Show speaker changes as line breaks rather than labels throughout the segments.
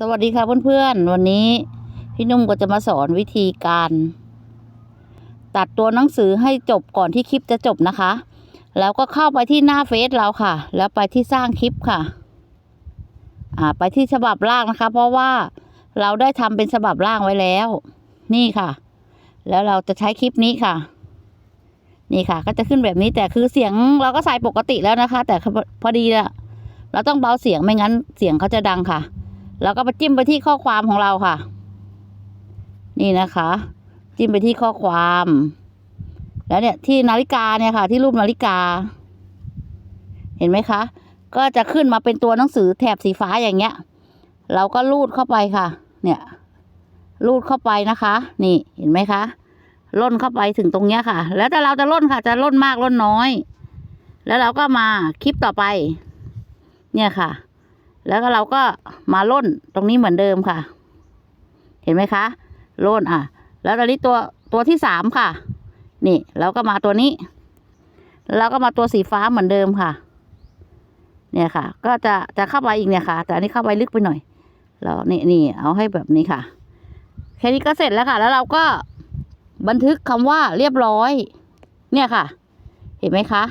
สวัสดีค่ะเพื่อนๆ วันนี้พี่นุ่มก็จะมาสอนวิธีการ ตัดตัวหนังสือให้จบก่อนที่คลิปจะจบนะคะ แล้วก็เข้าไปที่หน้าเฟซเราค่ะ แล้วไปที่สร้างคลิปค่ะ อ่าไปที่ฉบับล่างนะคะ เพราะว่าเราได้ทำเป็นฉบับล่างไว้แล้ว นี่ค่ะ แล้วเราจะใช้คลิปนี้ค่ะ นี่ค่ะ ก็จะขึ้นแบบนี้แต่คือเสียงเราก็ใส่ปกติแล้วนะคะ แต่พอดีอะเราต้องเบาเสียงไม่งั้นเสียงเขาจะดังค่ะ แล้วก็ไปจิ้มไปที่ข้อความของเราค่ะ นี่นะคะ จิ้มไปที่ข้อความ แล้วเนี่ยที่นาฬิกาเนี่ยค่ะ ที่รูปนาฬิกา เห็นไหมคะ ก็จะขึ้นมาเป็นตัวหนังสือแถบสีฟ้าอย่างเงี้ย เราก็ลูดเข้าไปค่ะ เนี่ยลูดเข้าไปนะคะ นี่เห็นไหมคะล่นเข้าไปถึงตรงเนี้ยค่ะ แล้วแต่เราจะล่นค่ะ จะล่นมากล่นน้อย แล้วเราก็มาคลิปต่อไป เนี่ยค่ะ แล้วก็เราก็มาล่นตรงนี้เหมือนเดิมค่ะ เห็นไหมคะล่นอะ แล้วตอนนี้ตัวตัวที่สามค่ะ นี่เราก็มาตัวนี้แล้วก็มาตัวสีฟ้าเหมือนเดิมค่ะ เนี่ยค่ะ ก็จะจะเข้าไปอีกเนี่ยค่ะ แต่อันนี้เข้าไปลึกไปหน่อยแล้วนี่นี่เอาให้แบบนี้ค่ะ แค่นี้ก็เสร็จแล้วค่ะ แล้วเราก็บันทึกคำว่าเรียบร้อย เนี่ยค่ะ เห็นไหมคะ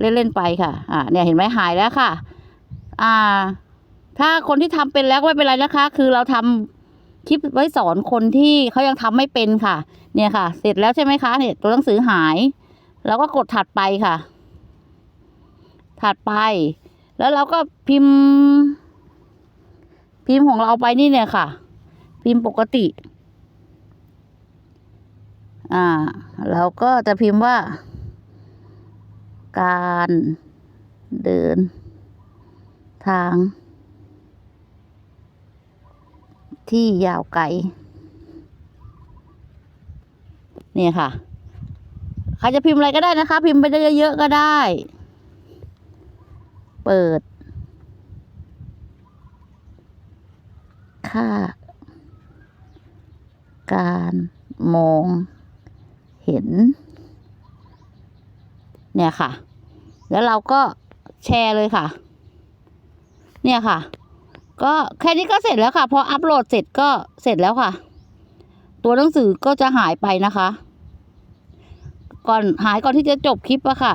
เล่น ๆ ไปค่ะ อ่า เนี่ยเห็นไหมหายแล้วค่ะ อ่า ถ้าคนที่ทำเป็นแล้วไม่เป็นไรนะคะ คือเราทำคลิปไว้สอนคนที่เขายังทำไม่เป็นค่ะ เนี่ยค่ะ เสร็จแล้วใช่ไหมคะ เนี่ย ตัวหนังสือหาย เราก็กดถัดไปค่ะ ถัดไป แล้วเราก็พิมพ์ พิมพ์ของเราไปนี่เนี่ยค่ะ พิมพ์ปกติ อ่า เราก็จะพิมพ์ว่า การเดิน ทาง ที่ยาวไกลเนี่ยค่ะ ใครจะพิมพ์อะไรก็ได้นะคะ พิมพ์ไปได้เยอะๆก็ได้ เปิด ค่า การมองเห็น เนี่ยค่ะ แล้วเราก็แชร์เลยค่ะ เนี่ยค่ะ ก็แค่นี้ก็เสร็จแล้วค่ะ พออัปโหลดเสร็จก็เสร็จแล้วค่ะ ตัวหนังสือก็จะหายไปนะคะ ก่อนหายก่อนที่จะจบคลิปอะค่ะ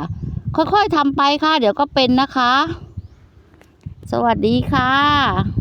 ค่อยๆทำไปค่ะ เดี๋ยวก็เป็นนะคะ สวัสดีค่ะ